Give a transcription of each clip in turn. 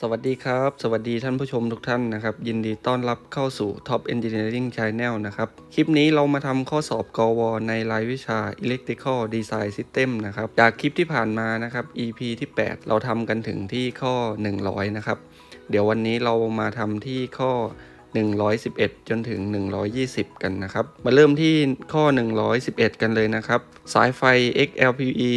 สวัสดีครับ สวัสดีท่านผู้ชมทุกท่านนะครับ ยินดีต้อนรับเข้าสู่ Top Engineering Channel นะครับ คลิปนี้เรามาทำข้อสอบกวในรายวิชา Electrical Design System นะครับ จากคลิปที่ผ่านมานะครับ EP ที่ 8 เราทำกันถึงที่ข้อ 100 นะครับ เดี๋ยววันนี้เรามาทำที่ข้อ 111 จนถึง 120 กันนะครับ มาเริ่มที่ข้อ 111 กันเลยนะครับ สายไฟ XLPE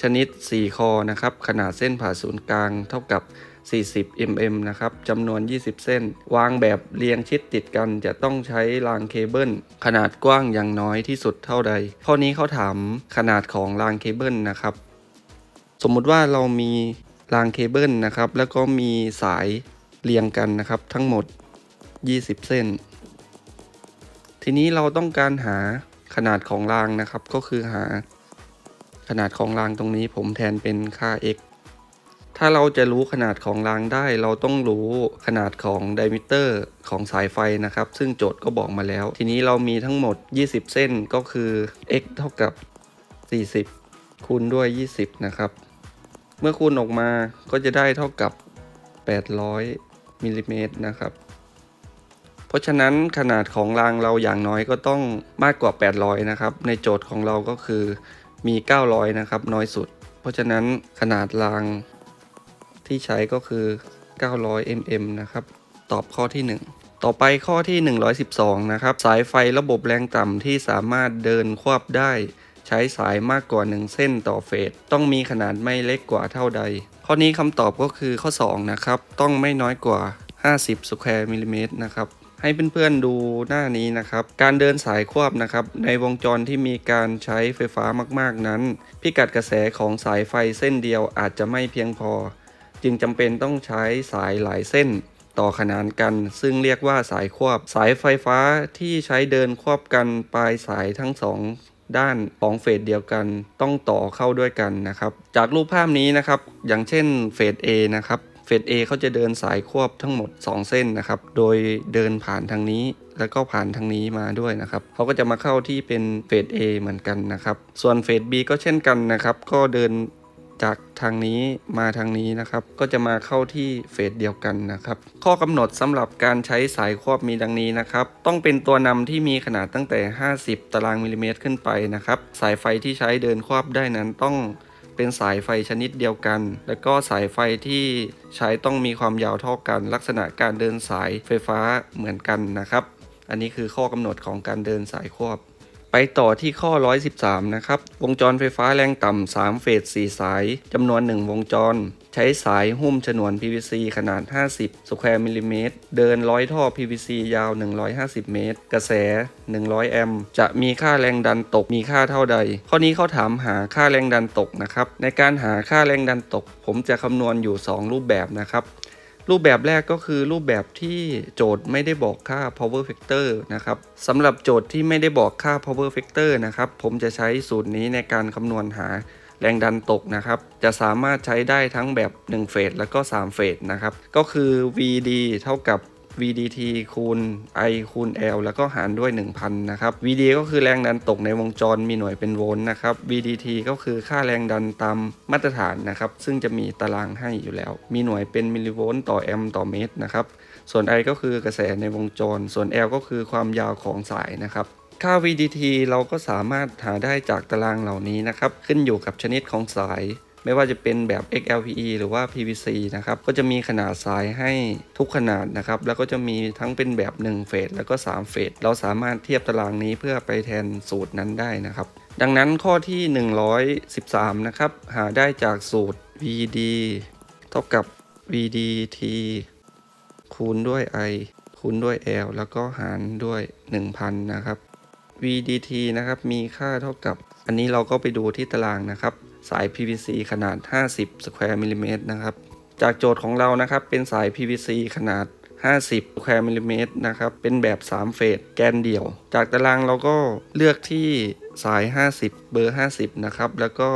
ชนิด 4 คอนะครับ ขนาดเส้นผ่าศูนย์กลางเท่ากับ 40 mm นะครับจำนวน 20 เส้น วางแบบเรียงชิดติดกันจะต้องใช้รางเคเบิลขนาดกว้างอย่างน้อยที่สุดเท่าใด ข้อนี้เขาถามขนาดของรางเคเบิลนะครับ สมมุติว่าเรามีรางเคเบิลนะครับ แล้วก็มีสายเรียงกันนะครับ ทั้งหมด 20 เส้น ทีนี้เราต้องการหาขนาดของรางนะครับ ก็คือหาขนาดของรางตรงนี้ผมแทนเป็นค่า x ถ้าเราจะรู้ขนาดของรางได้ เราต้องรู้ขนาดของไดมิเตอร์ของสายไฟนะครับ ซึ่งโจทย์ก็บอกมาแล้ว ทีนี้เรามีทั้งหมด 20 เส้นก็คือ x เท่ากับ 40 คูณด้วย 20 นะครับ เมื่อคูณออกมาก็จะได้เท่ากับ 800มิลลิเมตรนะครับ เพราะฉะนั้นขนาดของรางเราอย่างน้อยก็ต้องมากกว่า 800 นะครับ ในโจทย์ของเราก็คือมี 900 นะครับ น้อยสุด เพราะฉะนั้นขนาดราง ที่ใช้ก็คือ 900 mm นะครับ ตอบข้อที่ 1ต่อไปข้อที่ 112 นะครับ สายไฟระบบแรงต่ำที่สามารถเดินควบได้ ใช้สายมากกว่า 1 เส้นต่อเฟส ต้องมีขนาดไม่เล็กกว่าเท่าใด ข้อนี้คำตอบก็คือข้อ 2 นะครับ ต้องไม่น้อยกว่า 50สแควร์มิลลิเมตรนะครับ ให้เพื่อนๆดูหน้านี้นะครับ การเดินสายควบนะครับ ในวงจรที่มีการใช้ไฟฟ้ามากๆนั้น พิกัดกระแสของสายไฟเส้นเดียวอาจจะไม่เพียงพอ จึงจำเป็นต้องใช้สายหลายเส้นต่อขนานกัน ซึ่งเรียกว่าสายควบ สายไฟฟ้าที่ใช้เดินควบกันปลายสายทั้งสองด้านของเฟสเดียวกันต้องต่อเข้าด้วยกันนะครับ จากรูปภาพนี้นะครับ อย่างเช่นเฟส A นะครับเฟส A เขาจะเดินสายควบทั้งหมด 2 เส้นนะครับ โดยเดินผ่านทางนี้ แล้วก็ผ่านทางนี้มาด้วยนะครับเขาก็จะมาเข้าที่เป็นเฟส A เหมือนกันนะครับ ส่วนเฟส B ก็เช่นกันนะครับ ก็เดิน จากทางนี้มาทางนี้นะครับ ก็จะมาเข้าที่เฟสเดียวกันนะครับ ข้อกำหนดสำหรับการใช้สายควบมีดังนี้นะครับ ต้องเป็นตัวนำที่มีขนาดตั้งแต่ 50 ตารางมิลลิเมตรขึ้นไปนะครับ สายไฟที่ใช้เดินควบได้นั้นต้องเป็นสายไฟชนิดเดียวกัน แล้วก็สายไฟที่ใช้ต้องมีความยาวเท่ากัน ลักษณะการเดินสายไฟฟ้าเหมือนกันนะครับ อันนี้คือข้อกำหนดของการเดินสายควบ ไปต่อที่ข้อ 113 นะครับ วงจรไฟฟ้าแรงต่ำ 3 เฟส 4 สาย จำนวน 1 วงจร ใช้สายหุ้มฉนวน PVC ขนาด 50 สแควร์มิลลิเมตร เดินร้อยท่อ PVC ยาว 150 เมตร กระแส 100 แอมป์จะมีค่าแรงดันตกมีค่าเท่าใด ข้อนี้เขาถามหาค่าแรงดันตกนะครับ ในการหาค่าแรงดันตก ผมจะคำนวณอยู่ 2 รูปแบบนะครับ รูปแบบแรกก็คือรูปแบบที่โจทย์ไม่ได้บอกค่า power factor นะครับสำหรับโจทย์ที่ไม่ได้บอกค่า power factor นะครับผมจะใช้สูตรนี้ในการคำนวณหาแรงดันตกนะครับ จะสามารถใช้ได้ทั้งแบบ 1 เฟสแล้วก็ 3 เฟสนะครับ ก็คือ VD เท่ากับ VDT คูณ I คูณ L แล้วก็หารด้วย 1000 นะครับ VD ก็คือแรงดันตกในวงจรมีหน่วยเป็นโวลต์นะครับ VDT ก็คือค่าแรงดันตามมาตรฐานนะครับ ซึ่งจะมีตารางให้อยู่แล้ว มีหน่วยเป็นมิลลิโวลต์ต่อแอมป์ต่อเมตรนะครับ ส่วน I ก็คือกระแสในวงจร ส่วน L ก็คือความยาวของสายนะครับค่า VDT เราก็สามารถหาได้จากตารางเหล่านี้นะครับ ขึ้นอยู่กับชนิดของสาย ไม่ว่าจะเป็นแบบ XLPE หรือว่า PVC นะครับ ก็จะมีขนาดสายให้ทุกขนาดนะครับ แล้วก็จะมีทั้งเป็นแบบ 1 เฟสแล้วก็ 3 เฟส เราสามารถเทียบตารางนี้เพื่อไปแทนสูตรนั้นได้นะครับ ดังนั้นข้อที่ 113 นะครับ หาได้จากสูตร VD เท่ากับ VDT คูณด้วย I คูณด้วย L แล้วก็หารด้วย 1000 นะครับ VDT นะครับ มีค่าเท่ากับ อันนี้เราก็ไปดูที่ตารางนะครับ สาย PVC ขนาด 50สแควร์มิลลิเมตรนะครับ จากโจทย์ของเรานะครับ เป็นสาย PVC ขนาด 50สแควร์มิลลิเมตรนะครับ เป็นแบบ 3 เฟส แกนเดี่ยว จากตารางเราก็เลือกที่สาย 50 เบอร์ 50 นะครับ แล้วก็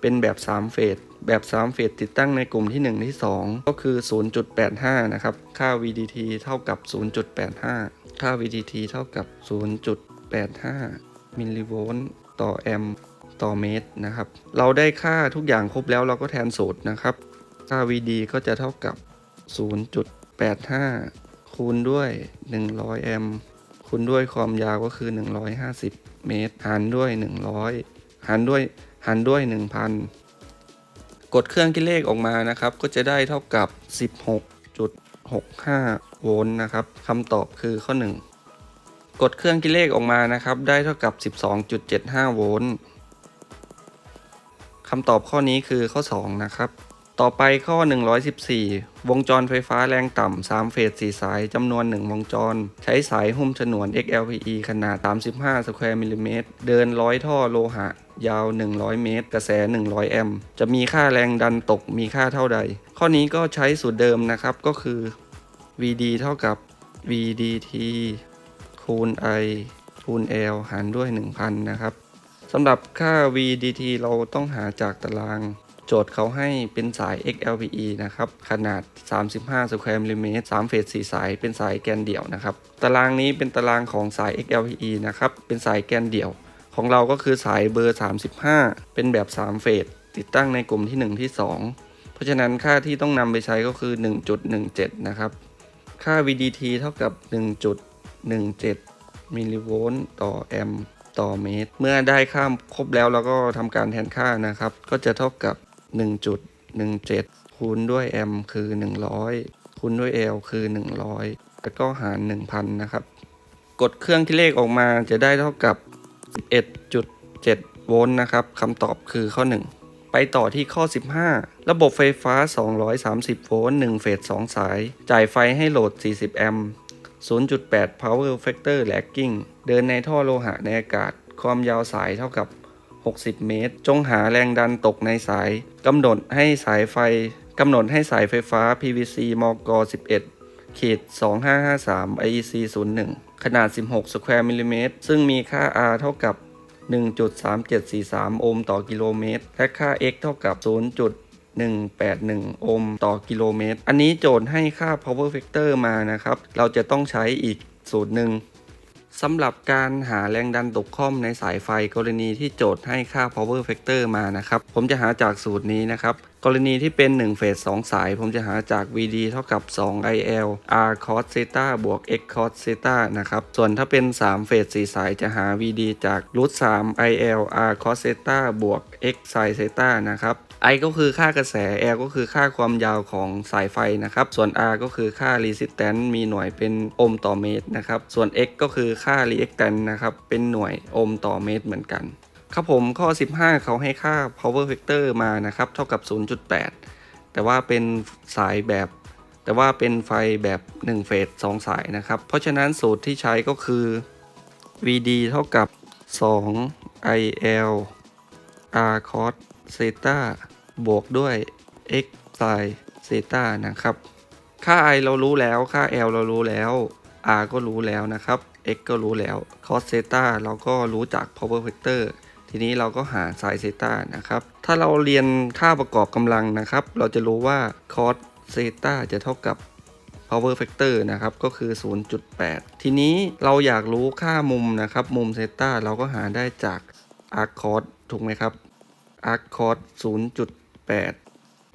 เป็นแบบ 3 เฟส แบบ 3 เฟสติดตั้งในกลุ่มที่ 1 ที่ 2 ก็คือ 0.85 นะครับ ค่า VDT เท่ากับ 0.85 ค่า VDT เท่ากับ 0.85 มิลลิโวลต์ต่อแอมป์ ต่อเมตรนะครับ เราได้ค่าทุกอย่างครบแล้วเราก็แทนสูตรนะครับ ค่า VD ก็จะเท่ากับ 0.85 คูณด้วย 100 แอมป์คูณด้วยความยาวก็คือ 150 เมตร หารด้วย 100 หารด้วย หารด้วย 1,000 กดเครื่องคิดเลขออกมานะครับ ก็จะได้เท่ากับ 16.65 โวลต์นะครับคำตอบคือข้อ 1 กดเครื่องคิดเลขออกมานะครับ ได้เท่ากับ 12.75 โวลต์ คำตอบข้อนี้คือข้อ 2 นะครับ ต่อไปข้อ 114 วงจรไฟฟ้าแรงต่ำ3เฟส4สายจำนวน 1 วงจร ใช้สายหุ้มฉนวน XLPE ขนาด 35สแควร์มิลลิเมตรเดินร้อยท่อโลหะ ยาว 100 เมตร กระแส 100 แอมป์จะมีค่าแรงดันตกมีค่าเท่าใด ข้อนี้ก็ใช้สูตรเดิมนะครับก็คือ VD เท่ากับ VDT คูณ I คูณ L หารด้วย 1,000 นะครับ สำหรับค่า VDT เราต้องหาจากตาราง โจทย์เขาให้เป็นสาย XLPE นะครับ ขนาด 35สแควร์มิลลิเมตร3เฟส4สาย เป็นสายแกนเดี่ยวนะครับ ตารางนี้เป็นตารางของสาย XLPE นะครับ เป็นสายแกนเดี่ยว ของเราก็คือสายเบอร์ 35 เป็นแบบ 3 เฟส ติดตั้งในกลุ่มที่ 1 ที่ 2 เพราะฉะนั้นค่าที่ต้องนำไปใช้ก็คือ 1.17 นะครับ ค่า VDT เท่ากับ 1.17 มิลลิโวลต์ต่อแอมป์ ต่อเมตร เมื่อได้ค่าครบแล้วเราก็ทำการแทนค่านะครับ ก็จะเท่ากับ 1.17 คูณด้วยแอมป์คือ 100 คูณด้วย L คือ 100 แล้วก็หาร 1,000 นะครับ กดเครื่องที่เลขออกมาจะได้เท่ากับ 11.7 โวลต์นะครับคำตอบคือข้อ 1ไปต่อที่ข้อ 15 ระบบไฟฟ้า 230 โวลต์ 1 เฟส 2 สาย จ่ายไฟให้โหลด 40 แอมป์ 0.8 power factor lagging เดินในท่อโลหะในอากาศ ความยาวสายเท่ากับ 60 เมตร จงหาแรงดันตกในสายกำหนดให้สายไฟกำหนดให้สายไฟฟ้า PVC มก 11เขีด2553 IEC 01 ขนาด 16 สแควร์มิลลิเมตร ซึ่งมีค่า R เท่ากับ 1.3743 โอห์มต่อกิโลเมตร และค่า X เท่ากับ 0.181 โอห์มต่อกิโลเมตร อันนี้โจทย์ให้ค่า power factor มานะครับ เราจะต้องใช้อีกสูตรหนึ่ง สำหรับการหาแรงดันตกค่อมในสายไฟกรณีที่โจทย์ให้ค่า power factor มานะครับ ผมจะหาจากสูตรนี้นะครับ กรณีที่เป็น1เฟส2สาย ผมจะหาจาก VD เท่ากับ 2 IL R cos theta บวก X cos theta นะครับ ส่วนถ้าเป็น3เฟส4สายจะหา VD จากรูท3 IL R cos theta บวก X sin theta นะครับ I ก็คือค่ากระแส L ก็คือค่าความยาวของสายไฟนะครับ ส่วน R ก็คือค่า resistance มีหน่วยเป็นโอห์มต่อเมตรนะครับ ส่วน X ก็คือค่า reactance นะครับ เป็นหน่วยโอห์มต่อเมตรเหมือนกัน ครับผมข้อ 15 เขาให้ค่า power factor มานะครับ เท่ากับ 0.8 แต่ว่าเป็นสายแบบ แต่ว่าเป็นไฟแบบ1เฟส2สายนะครับ เพราะฉะนั้นสูตรที่ใช้ก็คือ VD เท่ากับ 2 IL R cos theta บวกด้วย x sin theta นะครับ ค่า i เรารู้แล้ว ค่า l เรารู้แล้ว r ก็รู้แล้วนะครับ x ก็รู้แล้ว cos theta เราก็รู้จาก power factor ทีนี้เราก็หา sin theta นะครับ ถ้าเราเรียนค่าประกอบกำลังนะครับ เราจะรู้ว่า cos theta จะเท่ากับ power factor นะครับ ก็คือ 0.8 ทีนี้เราอยากรู้ค่ามุมนะครับ มุมเซตาเราก็หาได้จาก arc cos ถูกไหมครับ arc cos 0.8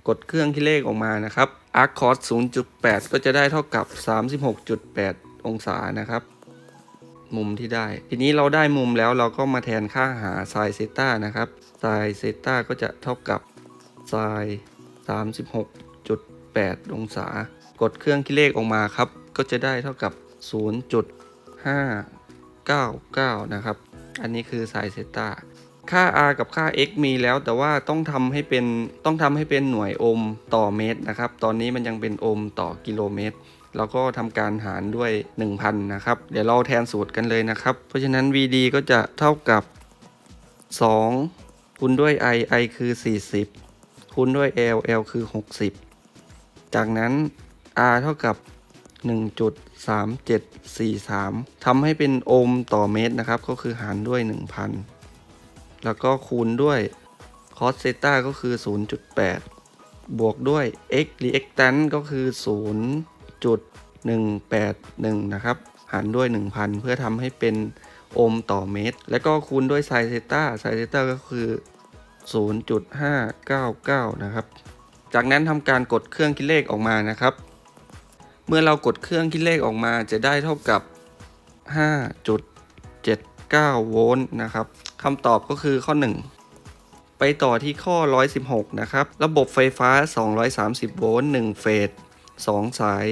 กดเครื่องคิดเลขออกมานะครับ arc cos 0.8 ก็จะได้เท่ากับ 36.8 องศานะครับ มุมที่ได้ ทีนี้เราได้มุมแล้วเราก็มาแทนค่าหา sin theta นะครับ sin theta ก็จะเท่ากับ sin 36.8 องศา กดเครื่องคิดเลขออกมาครับ ก็จะได้เท่ากับ 0.599 นะครับ อันนี้คือ sin theta ค่า r กับค่า x มีแล้ว แต่ว่าต้องทำให้เป็นต้องทำให้เป็นหน่วยโอห์มต่อเมตรนะครับ ตอนนี้มันยังเป็นโอห์มต่อกิโลเมตรเราก็ทำการหารด้วย 1,000 นะครับ เดี๋ยวเราแทนสูตรกันเลยนะครับ เพราะฉะนั้น VD ก็จะเท่ากับ 2 คูณด้วย I I คือ 40 คูณด้วย L L คือ 60 จากนั้น R เท่ากับ 1.3743ทำให้เป็นโอห์มต่อเมตรนะครับ ก็คือหารด้วย 1,000 แล้วก็คูณด้วย cos theta ก็คือ 0.8 บวกด้วย x reactant ก็คือ 0.181 นะครับ หารด้วย 1,000 เพื่อทำให้เป็นโอห์มต่อเมตร แล้วก็คูณด้วย sin theta sin theta ก็คือ 0.599 นะครับ จากนั้นทำการกดเครื่องคิดเลขออกมานะครับ เมื่อเรากดเครื่องคิดเลขออกมาจะได้เท่ากับ 5.79 โวลต์นะครับ คำตอบก็คือข้อ 1 ไปต่อที่ข้อ 116 นะครับ ระบบไฟฟ้า 230 โวลต์ 1 เฟส 2 สาย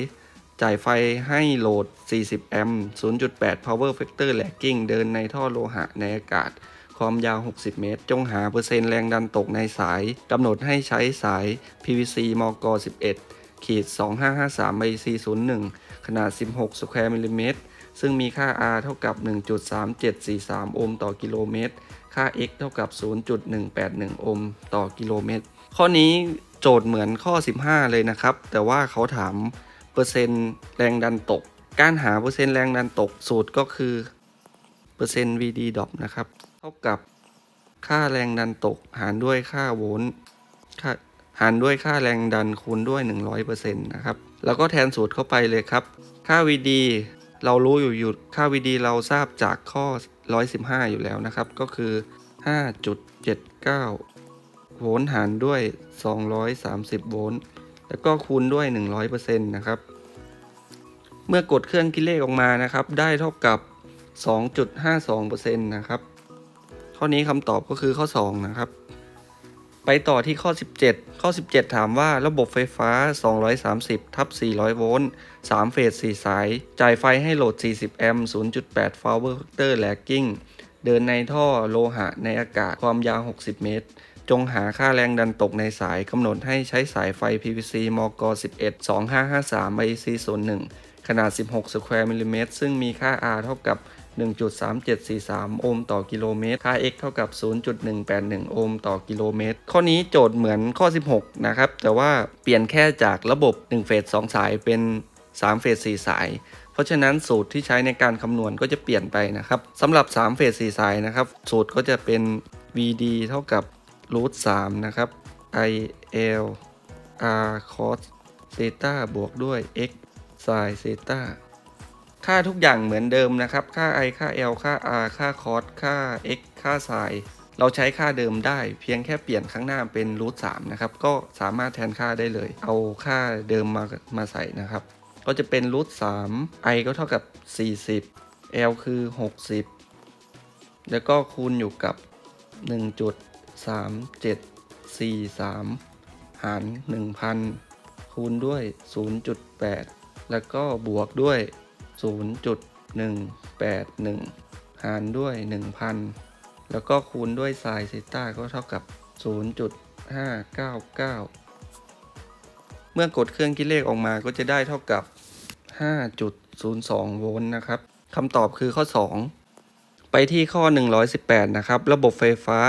จ่ายไฟให้โหลด 40 แอมป์ 0.8 power factor lagging เดินในท่อโลหะในอากาศ ความยาว 60 เมตร จงหาเปอร์เซ็นต์แรงดันตกในสาย กำหนดให้ใช้สาย PVC มก 11ขีด2553 by C01 ขนาด 16 สแควร์มิลลิเมตร ซึ่งมีค่า R เท่ากับ 1.3743 โอห์มต่อกิโลเมตร ค่า x เท่ากับ 0.181 โอห์มต่อกิโลเมตร ข้อนี้โจทย์เหมือนข้อ 15 เลยนะครับ แต่ว่าเขาถามเปอร์เซ็นต์แรงดันตก การหาเปอร์เซ็นต์แรงดันตกสูตรก็คือ เปอร์เซ็นต์ VD ดอปนะครับ เท่ากับค่าแรงดันตกหารด้วยค่าโวลต์ค่าหารด้วยค่าแรงดันคูณด้วย 100%นะครับ แล้วก็แทนสูตรเข้าไปเลยครับ ค่า VD เรารู้อยู่อยู่ค่า VD เราทราบจากข้อ 115 อยู่แล้วนะครับ ก็คือ 5.79 โวลต์หารด้วย 230 โวลต์แล้วก็คูณด้วย 100%นะครับ เมื่อกดเครื่องคิดเลขออกมานะครับ ได้เท่ากับ 2.52%นะครับ ข้อนี้คำตอบก็คือข้อ 2 นะครับ ไปต่อที่ข้อ 17 ข้อ 17 ถามว่าระบบไฟฟ้า 230 ทับ 400 โวลต์ 3 เฟส 4 สาย จ่ายไฟให้โหลด 40 แอมป์ 0.8 power factor lagging เดินในท่อโลหะในอากาศ ความยาว 60 เมตร จงหาค่าแรงดันตกในสาย กำหนดให้ใช้สายไฟ PVC มก 11 2553 IC 01 ขนาด 16 สแควร์มิลลิเมตร ซึ่งมีค่า R เท่ากับ 1.3743 โอห์มต่อกิโลเมตร ค่า x เท่ากับ 0.181 โอห์มต่อกิโลเมตร ข้อนี้โจทย์เหมือนข้อ 16 นะครับ แต่ว่าเปลี่ยนแค่จากระบบ 1 เฟส 2 สายเป็น 3 เฟส 4 สาย เพราะฉะนั้นสูตรที่ใช้ในการคำนวณก็จะเปลี่ยนไปนะครับสำหรับ 3 เฟส 4 สายนะครับ สูตรก็จะเป็น VD เท่ากับรูท3นะครับ I L R cos เซตาบวกด้วย x sin เซตา ค่าทุกอย่างเหมือนเดิมนะครับ ค่า i ค่า l ค่า r ค่า cos ค่า x ค่า sin เราใช้ค่าเดิมได้ เพียงแค่เปลี่ยนข้างหน้าเป็นรูท3นะครับ ก็สามารถแทนค่าได้เลย เอาค่าเดิมมามาใส่นะครับ ก็จะเป็นรูท3 i ก็เท่ากับ 40 l คือ 60 แล้วก็คูณอยู่กับ 1.3743 หาร 1,000 คูณด้วย 0.8 แล้วก็บวกด้วย 0.181 หารด้วย 1,000 แล้วก็คูณด้วยไซน์เซต้าก็เท่ากับ 0.599 เมื่อกดเครื่องคิดเลขออกมาก็จะได้เท่ากับ 5.02 โวลต์นะครับคำตอบคือข้อ 2ไปที่ข้อ 118 นะครับ ระบบไฟฟ้า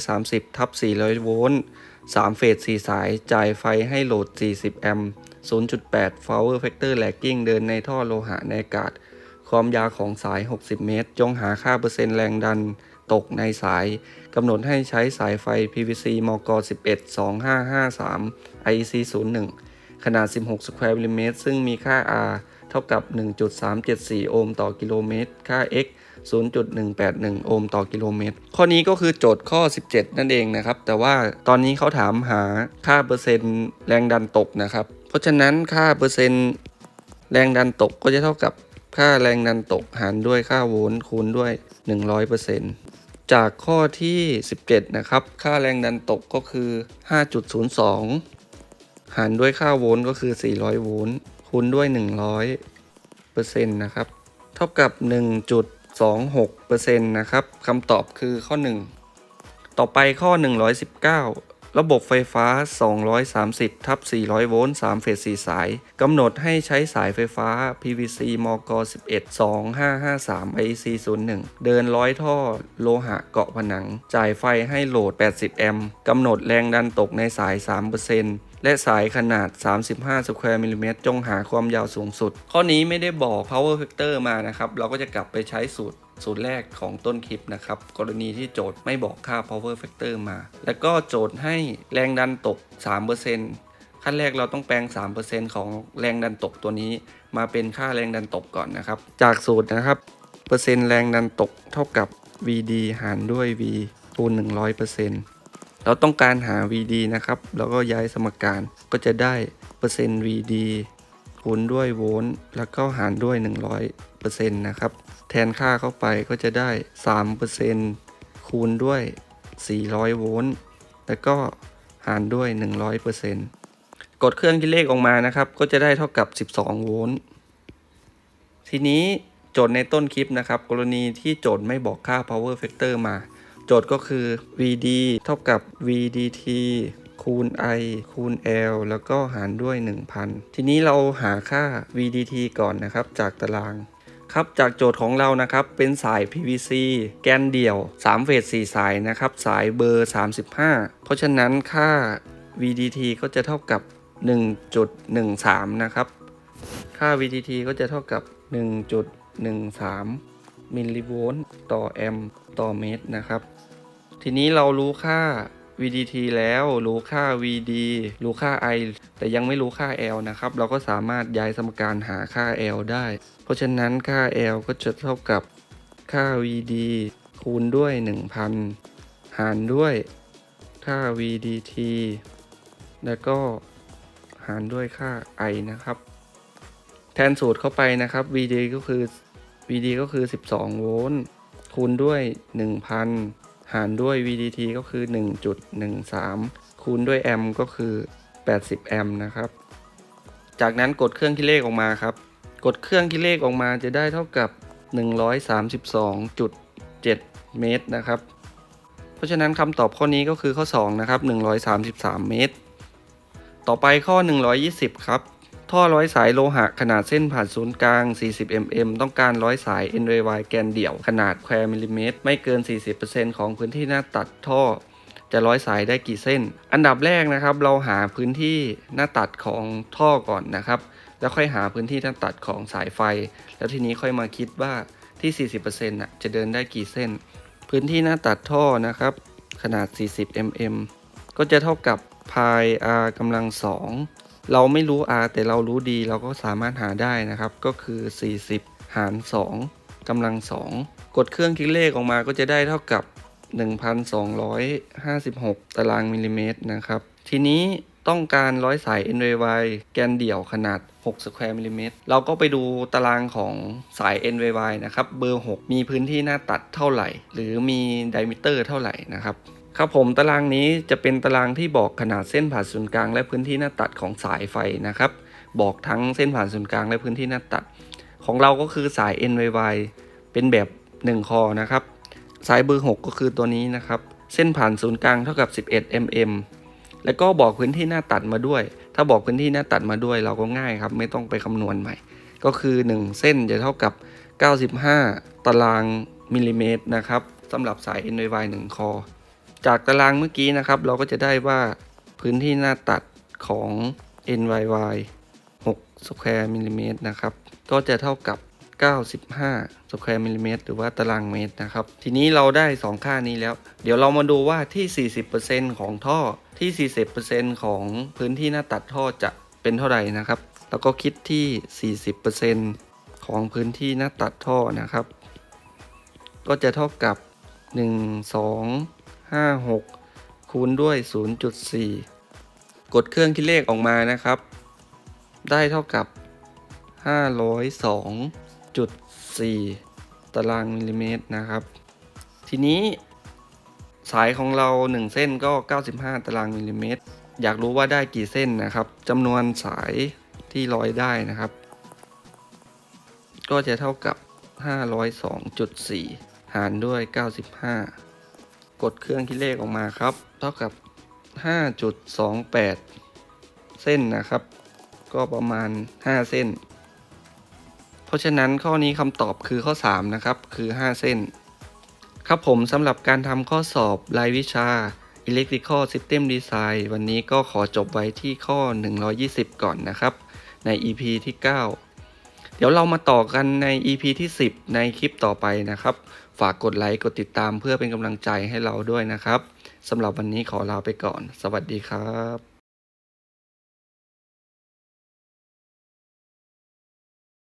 230 ทับ 400 โวลต์ 3 เฟส 4 สาย จ่ายไฟให้โหลด 40 แอมป์ 0.8 power factor lagging เดินในท่อโลหะในอากาศ ความยาวของสาย 60 เมตร จงหาค่าเปอร์เซ็นต์แรงดันตกในสาย กำหนดให้ใช้สายไฟ PVC มก 11 2553 IEC 01 ขนาด 16สแควร์มิลลิเมตรซึ่งมีค่า R เท่ากับ 1.374 โอห์มต่อกิโลเมตร ค่า x 0.181 โอห์มต่อกิโลเมตร ข้อนี้ก็คือโจทย์ข้อ 17 นั่นเองนะครับ แต่ว่าตอนนี้เขาถามหาค่าเปอร์เซ็นต์แรงดันตกนะครับ ราะฉะนั้นค่าเปอร์เซ็นต์แรงดันตกก็จะเท่ากับค่าแรงดันตกหารด้วยค่าโวลต์คูณด้วย 100%จากข้อที่ 17 นะครับ ค่าแรงดันตกก็คือ 5.02 หารด้วยค่าโวลต์ก็คือ 400 โวลต์คูณด้วย 100เปอร์เซนต์นะครับ เท่ากับ 1.26เปอร์เซนต์นะครับคำตอบคือข้อ 1 ต่อไปข้อ 119 ระบบไฟฟ้า 230ทับ400 โวลต์ 3 เฟส 4 สาย กำหนดให้ใช้สายไฟฟ้า PVC มก 11 2553 IC 01 เดินร้อยท่อ โลหะเกาะผนัง จ่ายไฟให้โหลด 80 แอมป์ กำหนดแรงดันตกในสาย 3% และสายขนาด 35 สแควร์มิลลิเมตรจงหาความยาวสูงสุด ข้อนี้ไม่ได้บอก power factor มานะครับ เราก็จะกลับไปใช้สูตรสูตรแรกของต้นคลิปนะครับ กรณีที่โจทย์ไม่บอกค่า power factor มา แล้วก็โจทย์ให้แรงดันตก 3%ขั้นแรกเราต้องแปลง 3%ของแรงดันตกตัวนี้ มาเป็นค่าแรงดันตกก่อนนะครับ จากสูตรนะครับ เปอร์เซ็นต์แรงดันตกเท่ากับ VD หารด้วย V คูณ100% เราต้องการหา VD นะครับ แล้วก็ย้ายสมการก็จะได้เปอร์เซ็นต์ VD คูณด้วยโวลต์แล้วก็หารด้วย 100%นะครับ แทนค่าเข้าไปก็จะได้ 3%คูณด้วย 400 โวลต์แล้วก็หารด้วย 100%กดเครื่องคิดเลขออกมานะครับ ก็จะได้เท่ากับ 12 โวลต์ทีนี้โจทย์ในต้นคลิปนะครับ กรณีที่โจทย์ไม่บอกค่า power factor มา โจทย์ก็คือ VD เท่ากับ VDT คูณ I คูณ L แล้วก็หารด้วย 1000 ทีนี้เราหาค่า VDT ก่อนนะครับ จากตาราง ครับจากโจทย์ของเรานะครับ เป็นสาย PVC แกนเดี่ยว 3 เฟส 4 สายนะครับ สายเบอร์ 35 เพราะฉะนั้นค่า VDT ก็จะเท่ากับ 1.13 นะครับ ค่า VDT ก็จะเท่ากับ 1.13 มิลลิโวลต์ต่อแอมป์ต่อเมตรนะครับ ทีนี้เรารู้ค่า VDT แล้วรู้ค่า VD รู้ค่า I แต่ยังไม่รู้ค่า L นะครับ เราก็สามารถย้ายสมการหาค่า L ได้ เพราะฉะนั้นค่า L ก็จะเท่ากับค่า VD คูณด้วย 1000 หารด้วยค่า VDT แล้วก็หารด้วยค่า I นะครับ แทนสูตรเข้าไปนะครับ VD ก็คือ VD ก็คือ 12 โวลต์คูณด้วย 1,000 หารด้วย VDT ก็คือ 1.13 คูณด้วยแอมก็คือ 80 แอมนะครับ จากนั้นกดเครื่องคิดเลขออกมาครับ กดเครื่องคิดเลขออกมาจะได้เท่ากับ 132.7 เมตรนะครับ เพราะฉะนั้นคำตอบข้อนี้ก็คือข้อ 2 นะครับ 133 เมตร ต่อไปข้อ 120 ครับ ท่อร้อยสายโลหะขนาดเส้นผ่านศูนย์กลาง 40 mm ต้องการร้อยสาย NYY แกนเดี่ยว ขนาดแควมิลลิเมตร ไม่เกิน 40%ของพื้นที่หน้าตัดท่อ จะร้อยสายได้กี่เส้น อันดับแรกนะครับ เราหาพื้นที่หน้าตัดของท่อก่อนนะครับ แล้วค่อยหาพื้นที่หน้าตัดของสายไฟ แล้วทีนี้ค่อยมาคิดว่าที่ 40%น่ะจะเดินได้กี่เส้น พื้นที่หน้าตัดท่อนะครับ ขนาด 40 mm ก็จะเท่ากับ pi r กำลังสอง เราไม่รู้ r แต่เรารู้ดีเราก็สามารถหาได้นะครับ ก็คือ 40 หาร 2กำลัง 2 กดเครื่องคิดเลขออกมาก็จะได้เท่ากับ 1,256 ตารางมิลลิเมตรนะครับ ทีนี้ต้องการร้อยสาย NYY แกนเดี่ยวขนาด 6 สแควร์มิลลิเมตร เราก็ไปดูตารางของสาย NYY นะครับ เบอร์ 6 มีพื้นที่หน้าตัดเท่าไหร่ หรือมีไดมิเตอร์เท่าไหร่นะครับ ครับผมตารางนี้จะเป็นตารางที่บอกขนาดเส้นผ่านศูนย์กลางและพื้นที่หน้าตัดของสายไฟนะครับ บอกทั้งเส้นผ่านศูนย์กลางและพื้นที่หน้าตัด ของเราก็คือสาย NYY เป็นแบบ 1 คอนะครับ สายเบอร์ 6 ก็คือตัวนี้นะครับ เส้นผ่านศูนย์กลางเท่ากับ 11 mm แล้วก็บอกพื้นที่หน้าตัดมาด้วย ถ้าบอกพื้นที่หน้าตัดมาด้วยเราก็ง่ายครับ ไม่ต้องไปคำนวณใหม่ ก็คือ 1 เส้นจะเท่ากับ 95 ตารางมิลลิเมตรนะครับสำหรับสาย NYY 1 คอ จากตารางเมื่อกี้นะครับ เราก็จะได้ว่าพื้นที่หน้าตัดของ NYY 6สแควร์มิลลิเมตรนะครับ ก็จะเท่ากับ 95สแควร์มิลลิเมตรหรือว่าตารางเมตรนะครับ ทีนี้เราได้ 2 ค่านี้แล้ว เดี๋ยวเรามาดูว่าที่ 40%ของท่อที่ 40%ของพื้นที่หน้าตัดท่อจะเป็นเท่าไหร่นะครับ แล้วก็คิดที่ 40%ของพื้นที่หน้าตัดท่อนะครับ ก็จะเท่ากับ 1 2 5 6 คูณด้วย 0.4 กดเครื่องคิดเลขออกมานะครับ ได้เท่ากับ 502.4 ตารางมิลลิเมตรนะครับ ทีนี้สายของเรา 1 เส้นก็ 95 ตารางมิลลิเมตร อยากรู้ว่าได้กี่เส้นนะครับจำนวนสายที่ร้อยได้นะครับ ก็จะเท่ากับ 502.4 หารด้วย 95 กดเครื่องคิดเลขออกมาครับ เท่ากับ 5.28 เส้นนะครับ ก็ประมาณ 5 เส้น เพราะฉะนั้นข้อนี้คำตอบคือข้อ 3 นะครับ คือ 5 เส้น ครับผมสำหรับการทำข้อสอบรายวิชา Electrical System Design วันนี้ก็ขอจบไว้ที่ข้อ 120 ก่อนนะครับ ใน EP ที่ 9 เดี๋ยวเรามาต่อกันใน EP ที่ 10 ในคลิปต่อไปนะครับ ฝากกดไลค์กดติดตามเพื่อเป็นกำลังใจให้เราด้วยนะครับสำหรับวันนี้ขอลาไปก่อน สวัสดีครับ